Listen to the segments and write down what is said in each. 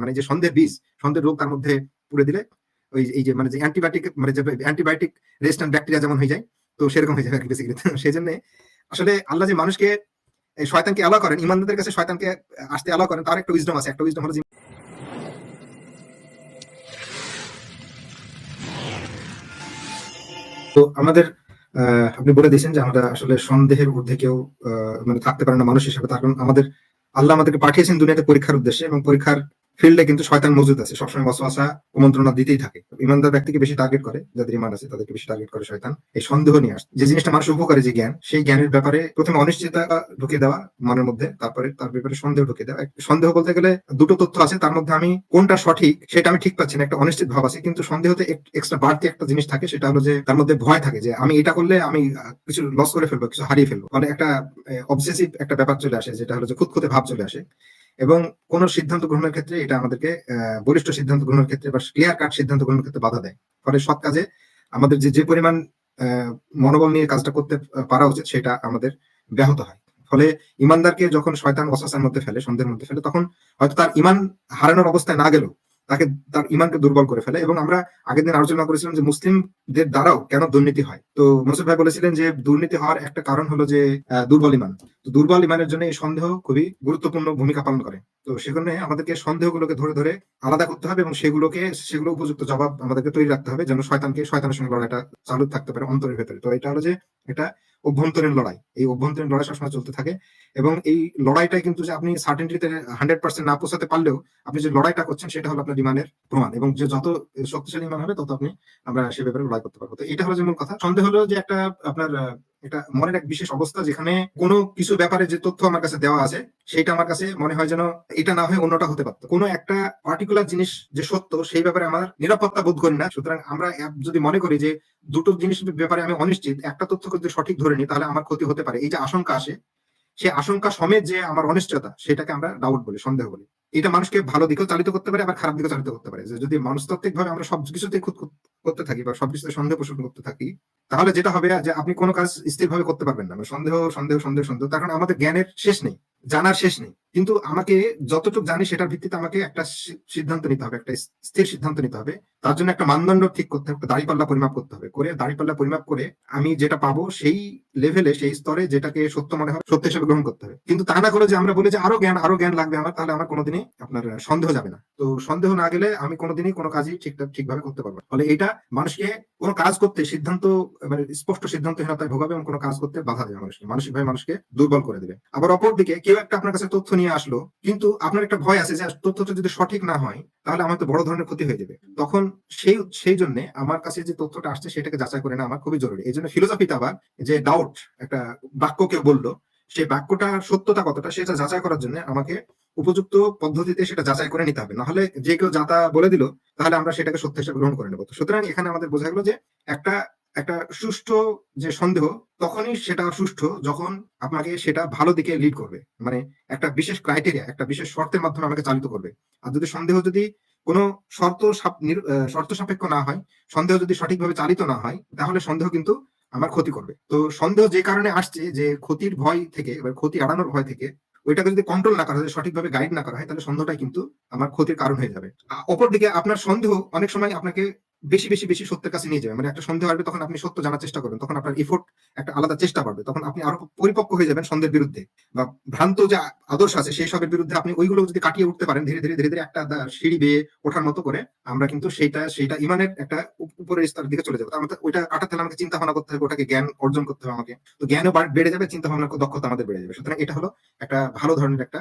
মানে যে সন্দেহের বীজ, সন্দেহের রোগ তার মধ্যে পুড়ে দিলে ওই এই যে মানে যে অ্যান্টিবায়োটিক মানে যে অ্যান্টিবায়োটিক রেজিস্ট্যান্ট ব্যাকটেরিয়া যেমন হয়ে যায়, তো সেরকম হয়ে যাবে আর কি বেসিক্যালি সেই জন্য আসলে আল্লাহ যে মানুষকে শয়তানকে অ্যালাউ করেন, ইমানদারদের কাছে শয়তানকে আসতে অ্যালাউ করেন, তার একটা উইজডম আছে। একটা উইজডম হলো যে তো আমাদের আপনি বলে দিয়েছেন যে আমরা আসলে সন্দেহের ঊর্ধ্বে কেউ মানে থাকতে পারে না মানুষ হিসেবে, তার কারণ আমাদের, আল্লাহ আমাদেরকে পাঠিয়েছেন দুনিয়াতে পরীক্ষার উদ্দেশ্যে এবং পরীক্ষার ফিল্ডে কিন্তু শয়তান মজুদ আছে। সবসময় ওয়াসওয়াসা কুমন্ত্রণা দিতেই থাকে। ইমানদার ব্যক্তিকে বেশি টার্গেট করে, যাদের ইমান আছে, তাদেরকে বেশি টার্গেট করে শয়তান। এই সন্দেহ নিয়ে আসে। যে জিনিসটা মানুষ উপকারী, যে জ্ঞান, সেই জ্ঞানের ব্যাপারে প্রথমে অনিশ্চয়তা ঢুকে দেওয়া মনের মধ্যে, তারপরে তার ব্যাপারে সন্দেহ ঢুকে দেওয়া। সন্দেহ বলতে গেলে দুটো তথ্য আছে, তার মধ্যে আমি কোনটা সঠিক সেটা আমি ঠিক পাচ্ছি না, একটা অনিশ্চিত ভাব আছে। কিন্তু সন্দেহতে এক্সট্রা বাড়তি একটা জিনিস থাকে, সেটা হলো যে তার মধ্যে ভয় থাকে যে আমি এটা করলে আমি কিছু লস করে ফেলব, কিছু হারিয়ে ফেলব। মানে একটা অবসেসিভ একটা ব্যাপার চলে আসে, যেটা হলো যে খুঁতখুঁতে ভাব চলে আসে। এবং কোন সিদ্ধান্ত গ্রহণের ক্ষেত্রে এটা আমাদেরকে বলিষ্ঠ সিদ্ধান্ত গ্রহণের ক্ষেত্রে বা ক্লিয়ার কাট সিদ্ধান্ত গ্রহণের ক্ষেত্রে বাধা দেয়। ফলে সৎ কাজে আমাদের যে যে পরিমাণ মনোবল নিয়ে কাজটা করতে পারা উচিত সেটা আমাদের ব্যাহত হয়। ফলে ইমানদারকে যখন শয়তান অসাসের মধ্যে ফেলে, সন্দেহের মধ্যে ফেলে, তখন হয়তো তার ইমান হারানোর অবস্থায় না গেলেও তাকে তার ইমানকে দুর্বল করে ফেলে এবং আমরা আগের দিন আলোচনা করেছিলাম যে মুসলিমদের দ্বারাও কেন দুর্নীতি হয়। তো মসুদ ভাই বলেছিলেন যে দুর্নীতি হওয়ার একটা কারণ হলো যে দুর্বল ইমান তো দুর্বল ইমানের জন্য এই সন্দেহ খুবই গুরুত্বপূর্ণ ভূমিকা পালন করে। তো সেখানে আমাদেরকে সন্দেহগুলোকে ধরে ধরে আলাদা করতে হবে এবং সেগুলোকে, সেগুলো উপযুক্ত জবাব আমাদেরকে তৈরি রাখতে হবে যেন শয়তানকে, শয়তানের সঙ্গে লড়াইটা চালু থাকতে পারে অন্তরের ভেতরে। তো এটা হলো যে এটা অভ্যন্তরীণ লড়াই। এই অভ্যন্তরীণ লড়াই সবসময় চলতে থাকে এবং এই লড়াইটাই কিন্তু যে আপনি সার্টেনটিতে হান্ড্রেড পার্সেন্ট না পৌঁছাতে পারলেও আপনি যে লড়াইটা করছেন সেটা হলো আপনার ইমানের প্রমাণ এবং যে যত শক্তিশালী ইমান হবে তত আপনি আমরা সে ব্যাপারে লড়াই করতে পারব। তো এটা হলো যেমন কথা। সন্দেহ হলো যে একটা আপনার এটা মনের এক বিশেষ অবস্থা যেখানে কোনো কিছু ব্যাপারে যে তথ্য আমার কাছে দেওয়া আছে, সেটা আমার কাছে মনে হয় যেন এটা না হয়ে অন্যটা হতে পারতো। কোনো একটা পার্টিকুলার জিনিস যে সত্য, সেই ব্যাপারে আমার নিরাপত্তা বোধ করি না। সুতরাং আমরা যদি মনে করি যে দুটো জিনিস ব্যাপারে আমি অনিশ্চিত, একটা তথ্য যদি সঠিক ধরে নিই, তাহলে আমার ক্ষতি হতে পারে। এই যে আশঙ্কা আসে, সেই আশঙ্কা সমেত যে আমার অনিশ্চয়তা, সেটাকে আমরা ডাউট বলি, সন্দেহ বলি। এটা মানুষকে ভালো দিকেও চালিত করতে পারে, আবার খারাপ দিকেও চালিত করতে পারে। যে যদি মনস্তাত্ত্বিক ভাবে আমরা সবকিছুতে খুদ করতে থাকি বা সবকিছুতে সন্দেহ পোষণ করতে থাকি তাহলে যেটা হবে, যে আপনি কোনো কাজ স্থির ভাবে করতে পারবেন না। মানে সন্দেহ সন্দেহ সন্দেহ সন্দেহ। তার কারণ আমাদের জ্ঞানের শেষ নেই, জানার শেষ নেই। কিন্তু আমাকে যতটুকু জানি, সেটার ভিত্তিতে আমাকে একটা সিদ্ধান্ত নিতে হবে, একটা স্থির সিদ্ধান্ত নিতে হবে। তার জন্য একটা মানদণ্ড ঠিক করতে হবে একটা দাঁড়িপাল্লা পরিমাপ করতে হবে। করে দাঁড়িপাল্লা পরিমাপ করে আমি যেটা পাবো সেই লেভেলে সেই স্তরে যেটাকে সত্য মনে হবে সত্য হিসেবে গ্রহণ করতে হবে। কিন্তু তা না করে যে আমরা বলি যে আরও জ্ঞান আরও জ্ঞান লাগবে আমার, তাহলে আমার কোনোদিনই আপনার সন্দেহ যাবে না। তো সন্দেহ না গেলে আমি কোনোদিনই কোনো কাজই ঠিকঠাক ঠিকভাবে করতে পারব ফলে এটা মানুষকে কোনো কাজ করতে সিদ্ধান্ত মানে স্পষ্ট সিদ্ধান্তহীনতায় ভোগাবে এবং কোনো কাজ করতে বাধা দেবে মানুষকে, মানসিকভাবে মানুষকে দুর্বল করে দেবে। আবার অপরদিকে কেউ একটা আপনার কাছে তথ্য নিয়ে আসলো, কিন্তু আপনার একটা ভয় আছে যে তথ্যটা যদি সঠিক না হয়, তাহলে আমার তো বড় ধরনের ক্ষতি হয়ে যাবে। তখন সেই সেই জন্য আমার কাছে যে তথ্যটা আসছে সেটাকে যাচাই করে নেওয়া আমার খুবই জরুরি। এই জন্য ফিলোসফিতে আবার যে ডাউট একটা বাক্য কেউ বলল, সেই বাক্যটা সত্যতা কতটা সেটা যাচাই করার জন্য আমাকে উপযুক্ত পদ্ধতিতে সেটা যাচাই করে নিতে হবে। নাহলে যে কেউ যাতা বলে দিল, তাহলে আমরা সেটাকে সত্য হিসেবে গ্রহণ করে নেব। সুতরাং এখানে আমাদের বোঝা গেল যে একটা একটা সুষ্ঠু যে সন্দেহ, তখনই সেটা সুষ্ঠু যখন আপনাকে সেটা ভালো দিকে লিড করবে। মানে একটা বিশেষ ক্রাইটেরিয়া একটা বিশেষ শর্তের মাধ্যমে আমাকে চালিত করবে। আর যদি সন্দেহ যদি কোনো শর্ত শর্ত সাপেক্ষ না হয়, সন্দেহ যদি সঠিকভাবে চালিত না হয়, তাহলে সন্দেহ কিন্তু আমার ক্ষতি করবে। তো সন্দেহ যে কারণে আসছে যে ক্ষতির ভয় থেকে, এবার ক্ষতি এড়ানোর ভয় থেকে, ওইটাকে যদি কন্ট্রোল না করা হয়, সঠিকভাবে গাইড না করা হয়, তাহলে সন্দেহটা কিন্তু আমার ক্ষতির কারণ হয়ে যাবে। অপরদিকে আপনার সন্দেহ অনেক সময় আপনাকে বেশি বেশি বেশি সত্যের কাছে নিয়ে যাবে। মানে একটা সন্দেহ আসবে, তখন আপনি সত্য জানার চেষ্টা করবেন। তখন আপনার এফোর্ট একটা আলাদা চেষ্টা বাড়বে। তখন আপনি আরও পরিপক্ক হয়ে যাবেন সন্দেহের বিরুদ্ধে। বা ভ্রান্ত যে আদর্শ আছে, সেই সবের বিরুদ্ধে আপনি ওইগুলো যদি কাটিয়ে উঠতে পারেন, ধীরে ধীরে ধীরে ধীরে একটা সিঁড়ি বেয়ে ওঠার মতো করে আমরা কিন্তু সেইটা সেইটা ইমানের একটা উপরের স্তরের দিকে চলে যাব। মধ্যে ওইটা কাটাতে হলে আমাকে চিন্তা ভাবনা করতে হবে, ওটাকে জ্ঞান অর্জন করতে হবে আমাকে। তো জ্ঞানও বেড়ে যাবে, চিন্তা ভাবনার দক্ষতা আমাদের বেড়ে যাবে। সুতরাং এটা হলো একটা ভালো ধরনের একটা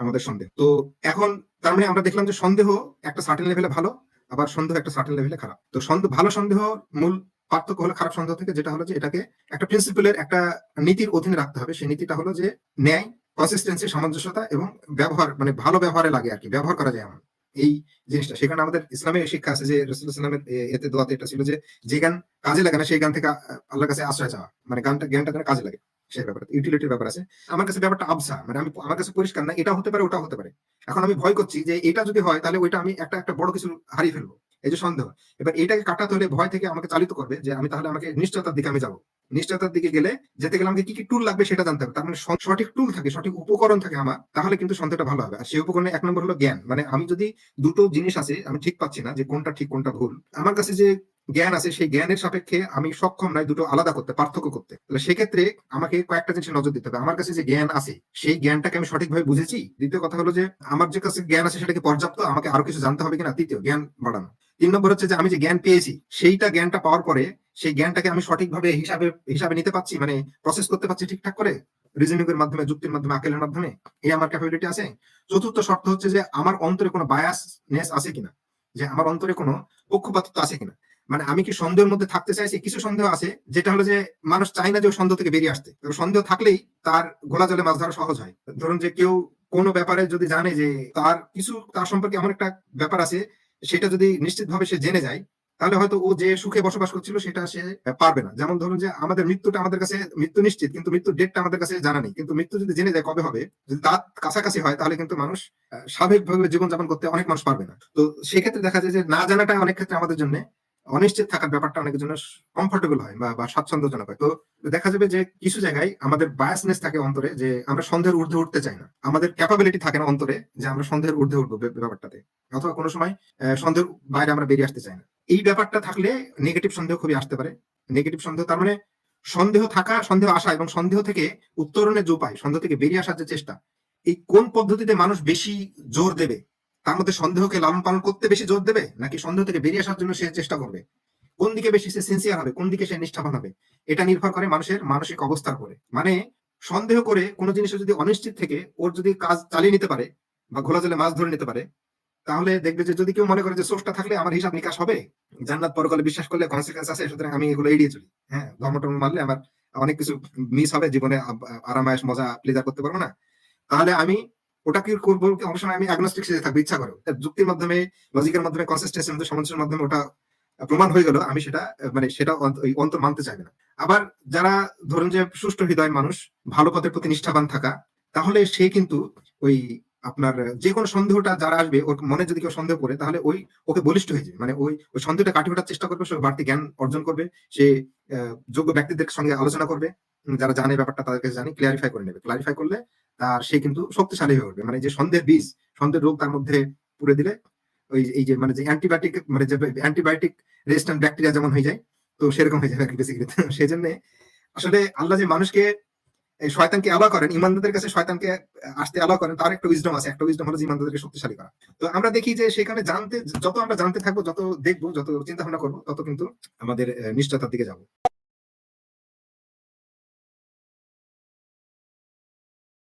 আমাদের সন্দেহ। তো এখন তার মানে আমরা দেখলাম যে সন্দেহ একটা সার্টেন লেভেলে ভালো আবার সন্দেহ একটা সার্টেন লেভেলে খারাপ। তো সন্দেহ, ভালো সন্দেহ মূল পার্থক্য হলো খারাপ সন্দেহ থেকে, যেটা হলো যে এটাকে একটা প্রিন্সিপালের একটা নীতির অধীনে রাখতে হবে। সেই নীতিটা হলো যে ন্যায় কনসিস্টেন্সি সামঞ্জস্যতা এবং ব্যবহার মানে ভালো ব্যবহারে লাগে আর কি ব্যবহার করা যায় এমন। এই জিনিসটা, সেখানে আমাদের ইসলামের শিক্ষা আছে যে রসুল ইসলামের এতে দোয়াতে এটা ছিল যে যে গান কাজে লাগে না, সেই গান থেকে আল্লাহর কাছে আশ্রয় চাওয়া। মানে গানটা, জ্ঞানটা যেন কাজে লাগে? সেই ব্যাপার ইউটিলিটির ব্যাপার আছে। আমার কাছে ব্যাপারটা আবসা মানে আমি, আমার কাছে পরিষ্কার না, এটা হতে পারে, ওটা হতে পারে। এখন আমি ভয় করছি যে এটা যদি হয়, তাহলে ওইটা আমি একটা একটা বড় কিছু হারিয়ে ফেলব। এই যে সন্দেহ। এবার এটাকে কাটাতে হলে ভয় থেকে আমাকে চালিত করবে যে আমি তাহলে আমাকে নিশ্চয়তার দিকে আমি যাব। নিশ্চয়তার দিকে গেলে যেতে গেলে আমাকে কি কি টুল লাগবে সেটা জানতে হবে। তার মানে সঠিক টুল থাকে, সঠিক উপকরণ থাকে আমার, তাহলে কিন্তু সন্দেহটা ভালো হবে। আর সেই উপকরণে এক নম্বর হলো জ্ঞান। মানে আমি যদি দুটো জিনিস আছে, আমি ঠিক পাচ্ছি না যে কোনটা ঠিক, কোনটা ভুল। আমার কাছে যে জ্ঞান আছে, সেই জ্ঞানের সাপেক্ষে আমি সক্ষম নাই দুটো আলাদা করতে, পার্থক্য করতে। তাহলে সেক্ষেত্রে আমাকে কয়েকটা জিনিসে নজর দিতে হবে। আমার কাছে যে জ্ঞান আছে, সেই জ্ঞানটাকে আমি সঠিকভাবে বুঝেছি। দ্বিতীয় কথা হলো যে, আমার যে কাছে জ্ঞান আছে সেটা কি পর্যাপ্ত আমাকে আরও কিছু জানতে হবে কিনা, তৃতীয়, জ্ঞান বাড়ানো। তিন নম্বর হচ্ছে যে, আমি যে জ্ঞান পেয়েছি, সেইটা জ্ঞানটা পাওয়ার পরে, সেই জ্ঞানটাকে আমি সঠিকভাবে হিসাবে হিসাবে নিতে পারছি মানে প্রসেস করতে পারছি ঠিকঠাক করে রিজনিং এর মাধ্যমে, যুক্তির মাধ্যমে, আকেলের মাধ্যমে, এই আমার ক্যাপাবিলিটি আছে। চতুর্থ শর্ত হচ্ছে যে, আমার অন্তরে কোনো বায়াসনেস আছে কিনা, যে আমার অন্তরে কোনো পক্ষপাতিত্ব আছে কিনা। মানে আমি কি সন্দেহের মধ্যে থাকতে চাইছি? কিছু সন্দেহ আছে, যেটা হলো যে মানুষ চায় না যে সন্দেহ থেকে বেরিয়ে আসতে। সন্দেহ থাকলেই তার গোলা জলে মাছ ধরা সহজ হয়। ধরুন যে কেউ কোনো ব্যাপারে যদি জানে যে তার কিছু, তার সম্পর্কে এমন একটা ব্যাপার আছে, সেটা যদি নিশ্চিতভাবে সে জেনে যায়, তাহলে হয়তো ও যে সুখে বসবাস করছিল সেটা সে পারবে না। যেমন ধরুন যে আমাদের মৃত্যুটা আমাদের কাছে, মৃত্যু নিশ্চিত, কিন্তু মৃত্যুর ডেটটা আমাদের কাছে জানা নেই। কিন্তু মৃত্যু যদি জেনে যায় কবে হবে, যদি তার কাছাকাছি হয়, তাহলে কিন্তু মানুষ স্বাভাবিকভাবে জীবনযাপন করতে অনেক মানুষ পারবে না। তো সেক্ষেত্রে দেখা যায় যে না জানাটা অনেক ক্ষেত্রে আমাদের জন্য অনিশ্চিত থাকার ব্যাপারটা অনেকের জন্য কমফোর্টেবল হয় বা স্বাচ্ছন্দ্যজনক হয়। তো দেখা যাবে যে কিছু জায়গায় আমাদের বায়াসনেস থাকে অন্তরে যে আমরা সন্দেহের ঊর্ধ্বে উঠতে চাই না। আমাদের ক্যাপাবিলিটি থাকে না অন্তরে যে আমরা সন্দেহের ঊর্ধ্বে উঠবো ব্যাপারটাতে। অথবা কোনো সময় সন্দেহের বাইরে আমরা বেরিয়ে আসতে চাই না। এই ব্যাপারটা থাকলে নেগেটিভ সন্দেহ খুবই আসতে পারে। নেগেটিভ সন্দেহ তার মানে সন্দেহ থাকা, সন্দেহ আসা এবং সন্দেহ থেকে উত্তরণের যে উপায় সন্দেহ থেকে বেরিয়ে আসার যে চেষ্টা, এই কোন পদ্ধতিতে মানুষ বেশি জোর দেবে? তার মধ্যে সন্দেহকে লালন পালন করতে বেশি জোর দেবে? নাকি সন্দেহ থেকে বেরিয়ে আসার জন্য সে চেষ্টা করবে? কোন দিকে বেশি সে সিনসিয়ার হবে? কোন দিকে সে নিষ্ঠাবান হবে? এটা নির্ভর করে মানুষের মানসিক অবস্থার উপরে। মানে সন্দেহ করে কোনো জিনিসে যদি অনিশ্চিত থেকে ওর যদি কাজ চালিয়ে নিতে পারে বা ঘোলা জলে মাছ ধরে নিতে পারে, তাহলে দেখবে যে যদি কেউ মনে করে যে সোর্সটা থাকলে আমার হিসাব নিকাশ হবে। জান্নাত পরকালে বিশ্বাস করলে কনসিকুয়েন্স আছে সুতরাং আমি এগুলো এড়িয়ে চলি। হ্যাঁ ধর্ম মারলে আমার অনেক কিছু মিস হবে, জীবনে আ- আরামায়েশ মজা প্লেজার করতে পারব না। তাহলে আমি ওটা কি আমি সেজে থাকব, ইচ্ছা যুক্তির মাধ্যমে লজিকের মাধ্যমে কনসিস্টেন্সির মধ্যে মাধ্যমে ওটা প্রমাণ হয়ে গেল, আমি সেটা মানে সেটা অন্তর মানতে না। আবার যারা ধরুন যে সুষ্ঠু হৃদয়ের মানুষ, ভালো পথের প্রতি নিষ্ঠাবান থাকা, তাহলে সে কিন্তু ওই আপনার যে কোনো সন্দেহটা যারা আসবে, ওর মনে যদি কেউ সন্দেহ করে, তাহলে ওই ওকে বলিষ্ঠ হয়ে যাবে। মানে ওই ওই সন্দেহটা কাটিয়ে ওঠার চেষ্টা করবে, সে বাড়তি জ্ঞান অর্জন করবে, সে যোগ্য ব্যক্তিদের সঙ্গে আলোচনা করবে যারা জানে ব্যাপারটা তাদের কাছে জানি ক্লিয়ারিফাই করে নেবে। ক্লারিফাই করলে তার সে কিন্তু শক্তিশালী হয়ে উঠবে। মানে যে সন্দেহের বীজ, সন্দেহের রোগ তার মধ্যে পুরে দিলে ওই এই যে মানে যে অ্যান্টিবায়োটিক মানে যে অ্যান্টিবায়োটিক রেজিস্ট্যান্ট ব্যাকটেরিয়া যেমন হয়ে যায়, তো সেরকম হয়ে যাবে আর কি বেসিক্যালি সেই জন্য আসলে আল্লাহ যে মানুষকে শয়তানকে আলাদা করেন, ইমানদারদের কাছে শয়তানকে আসতে আলাদা করেন, তার একটা উইজডম আছে। একটা উইজডম হলো ইমানদারদেরকে শক্তিশালী করা। তো আমরা দেখি যে সেখানে জানতে, যত আমরা জানতে থাকব, যত দেখব, যত চিন্তা ভাবনা করব, তত কিন্তু আমাদের নিশ্চয়তার দিকে যাব।